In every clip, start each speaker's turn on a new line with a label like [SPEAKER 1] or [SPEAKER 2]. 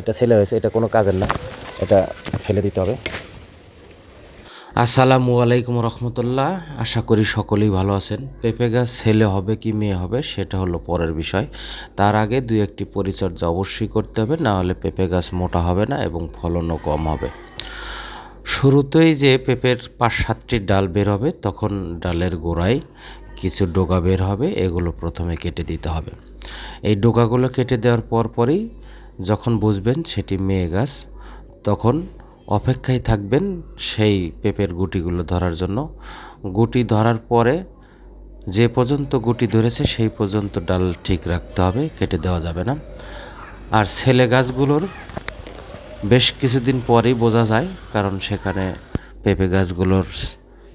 [SPEAKER 1] এটা ছেলে হয়েছে, এটা কোনো কাজের না। এটা ফেলে দিতে হবে।
[SPEAKER 2] আসসালামু আলাইকুম রহমতুল্লাহ। আশা করি সকলেই ভালো আছেন। পেঁপে গাছ ছেলে হবে কি মেয়ে হবে সেটা হলো পরের বিষয়। তার আগে দুই একটি পরিচর্যা অবশ্যই করতে হবে, না হলে পেঁপে গাছ মোটা হবে না এবং ফলনও কম হবে। শুরুতেই যে পেঁপের পাঁচ সাতটি ডাল বের হবে, তখন ডালের গোড়ায় কিছু ডোকা বের হবে, এগুলো প্রথমে কেটে দিতে হবে। এই ডোকাগুলো কেটে দেওয়ার পর পরই যখন বুঝবেন সেটি মেয়ে গাছ তখন অপেক্ষায় থাকবেন সেই পেঁপের গুটিগুলো ধরার জন্য গুটি ধরার পরে যে পর্যন্ত গুটি ধরেছে সেই পর্যন্ত ডাল ঠিক রাখতে হবে কেটে দেওয়া যাবে না আর ছেলে গাছগুলোর বেশ কিছুদিন পরেই বোঝা যায় কারণ সেখানে পেঁপে গাছগুলোর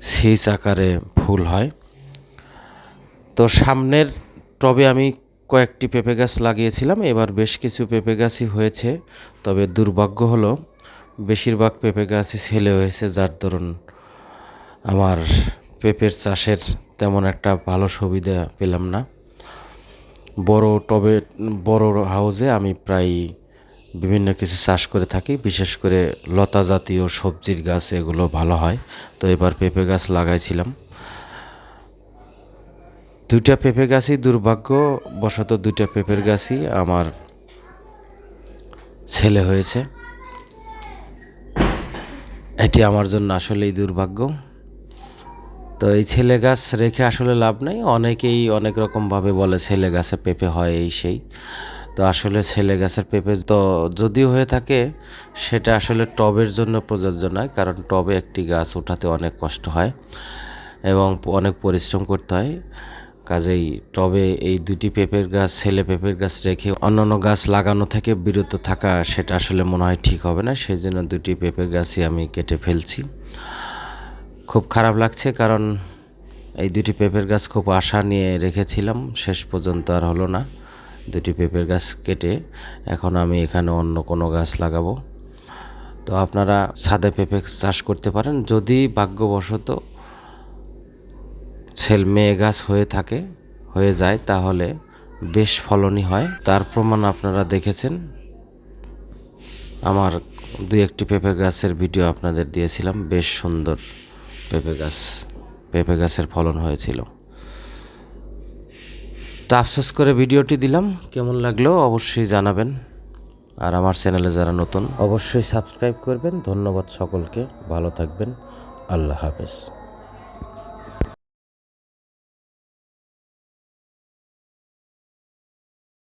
[SPEAKER 2] সিজ আকারে ফুল হয় তো সামনের টবে আমি কয়েকটি পেঁপে গাছ লাগিয়েছিলাম, এবার বেশ কিছু পেঁপে গাছই হয়েছে। তবে দুর্ভাগ্য হলো, বেশিরভাগ পেঁপে গাছই ছেলে হয়েছে, যার দরুন আমার পেঁপের চাষের তেমন একটা ভালো সুবিধা পেলাম না। বড় টবে, বড় হাউসে আমি প্রায় বিভিন্ন কিছু চাষ করে থাকি, বিশেষ করে লতা জাতীয় সবজির গাছ, এগুলো ভালো হয়। তো এবার পেঁপে গাছ লাগাইছিলাম। দুইটা পেঁপে গাছই দুর্ভাগ্যবশত দুইটা পেঁপের গাছই আমার ছেলে হয়েছে। এটি আমার জন্য আসলেই দুর্ভাগ্য। তো এই ছেলে গাছ রেখে আসলে লাভ নেই। অনেকেই অনেক রকমভাবে বলে ছেলে গাছে পেঁপে হয় এই সেই। তো আসলে ছেলে গাছের পেঁপে তো যদিও হয়ে থাকে, সেটা আসলে টবের জন্য প্রযোজ্য নয়, কারণ টবে একটি গাছ ওঠাতে অনেক কষ্ট হয় এবং অনেক পরিশ্রম করতে হয়। কাজেই টবে এই দুটি পেঁপের গাছ, ছেলে পেঁপের গাছ রেখে অন্যান্য গাছ লাগানো থেকে বিরত থাকা সেটা আসলে মনে হয় ঠিক হবে না। সেই জন্য দুটি পেঁপের গাছই আমি কেটে ফেলছি। খুব খারাপ লাগছে কারণ এই দুটি পেঁপের গাছ খুব আশা নিয়ে রেখেছিলাম। শেষ পর্যন্ত আর হলো না। দুটি পেঁপের গাছ কেটে এখন আমি এখানে অন্য কোনো গাছ লাগাবো। তো আপনারা ছাদে পেঁপে চাষ করতে পারেন। যদি ভাগ্যবশত ছেল মেয়ে গাছ হয়ে থাকে, হয়ে যায়, তাহলে বেশ ফলনই হয়। তার প্রমাণ আপনারা দেখেছেন। আমার দুই একটি পেঁপে গাছের ভিডিও আপনাদের দিয়েছিলাম। বেশ সুন্দর পেঁপে গাছ, পেঁপে গাছের ফলন হয়েছিল। তা আফসোস করে ভিডিওটি দিলাম। কেমন লাগল অবশ্যই জানাবেন। আর আমার চ্যানেলে যারা নতুন, অবশ্যই সাবস্ক্রাইব করবেন। ধন্যবাদ সকলকে। ভালো থাকবেন। আল্লাহ হাফেজ।